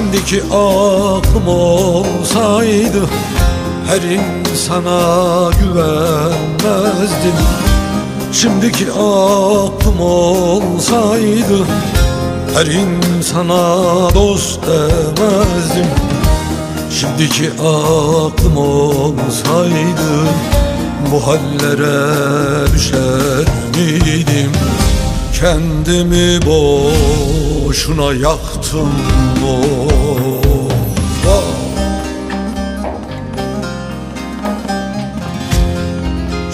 Şimdiki aklım olsaydı Her insana güvenmezdim. Şimdiki aklım olsaydı Her insana dost demezdim. Şimdiki aklım olsaydı Bu hallere düşer miydim Kendimi boşuna yaktım oh, oh.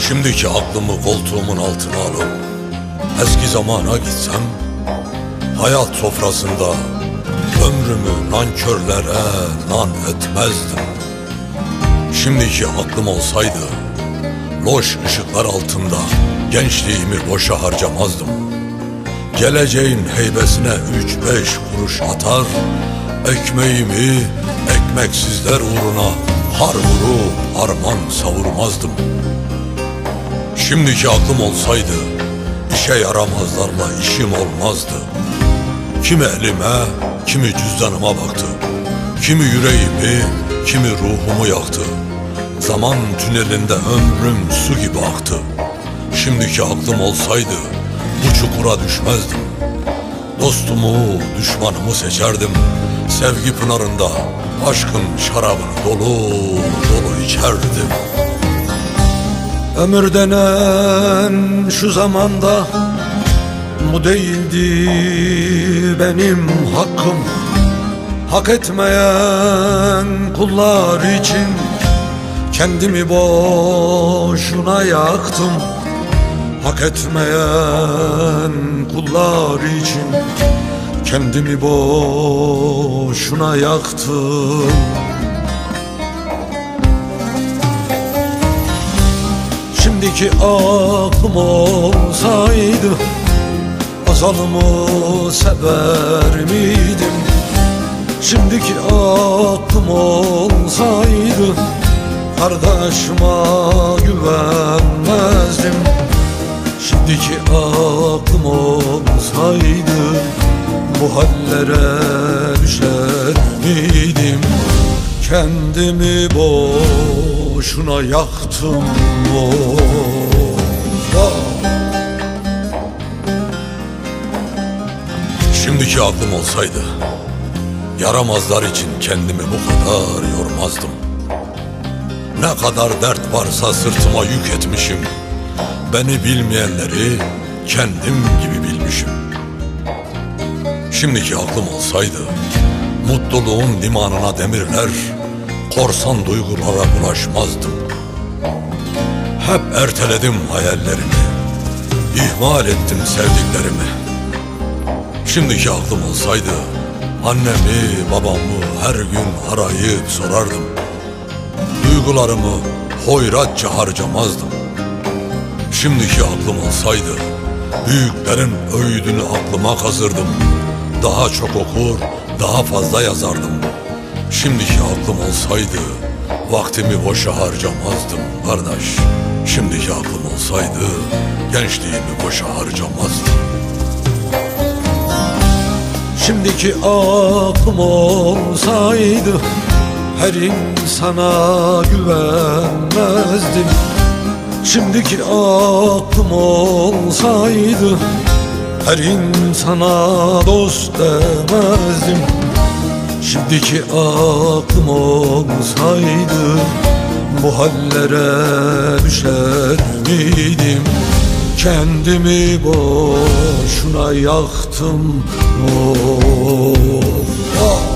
Şimdiki aklımı koltuğumun altına alıp Eski zamana gitsem Hayat sofrasında Ömrümü nankörlere nan etmezdim Şimdiki aklım olsaydı Loş ışıklar altında Gençliğimi boşa harcamazdım Geleceğin heybesine üç beş kuruş atar Ekmeğimi ekmeksizler uğruna Har vurup harman savurmazdım Şimdiki aklım olsaydı işe yaramazlarla işim olmazdı. Kimi elime, kimi cüzdanıma baktı. Kimi yüreğimi, kimi ruhumu yaktı. Zaman tünelinde ömrüm su gibi aktı. Şimdiki aklım olsaydı bu çukura düşmezdim. Dostumu, düşmanımı seçerdim. Sevgi pınarında aşkın şarabını dolu dolu içerdim. Ömür denen şu zamanda Bu değildi benim hakkım Hak etmeyen kullar için Kendimi boşuna yaktım Hak etmeyen kullar için Kendimi boşuna yaktım Şimdiki aklım olsaydı Azalımı sever miydim? Şimdiki aklım olsaydı Kardeşime güvenmezdim Şimdiki aklım olsaydı Bu hallere düşer miydim? Kendimi boşuna yaktım oh, oh. Şimdiki aklım olsaydı Yaramazlar için kendimi bu kadar yormazdım Ne kadar dert varsa sırtıma yük etmişim Beni bilmeyenleri kendim gibi bilmişim. Şimdiki aklım olsaydı Mutluluğun limanına demirler Korsan duygulara bulaşmazdım. Hep erteledim hayallerimi İhmal ettim sevdiklerimi. Şimdiki aklım olsaydı Annemi babamı her gün arayıp sorardım. Duygularımı hoyratça harcamazdım Şimdiki aklım olsaydı Büyüklerin öğüdünü aklıma kazırdım. Daha çok okur, daha fazla yazardım. Şimdiki aklım olsaydı Vaktimi boşa harcamazdım kardeş. Şimdiki aklım olsaydı Gençliğimi boşa harcamazdım. Şimdiki aklım olsaydı Her insana güvenmezdim Şimdiki aklım olsaydı Her insana dost demezdim Şimdiki aklım olsaydı Bu hallere düşer miydim Kendimi boşuna yaktım oh, oh.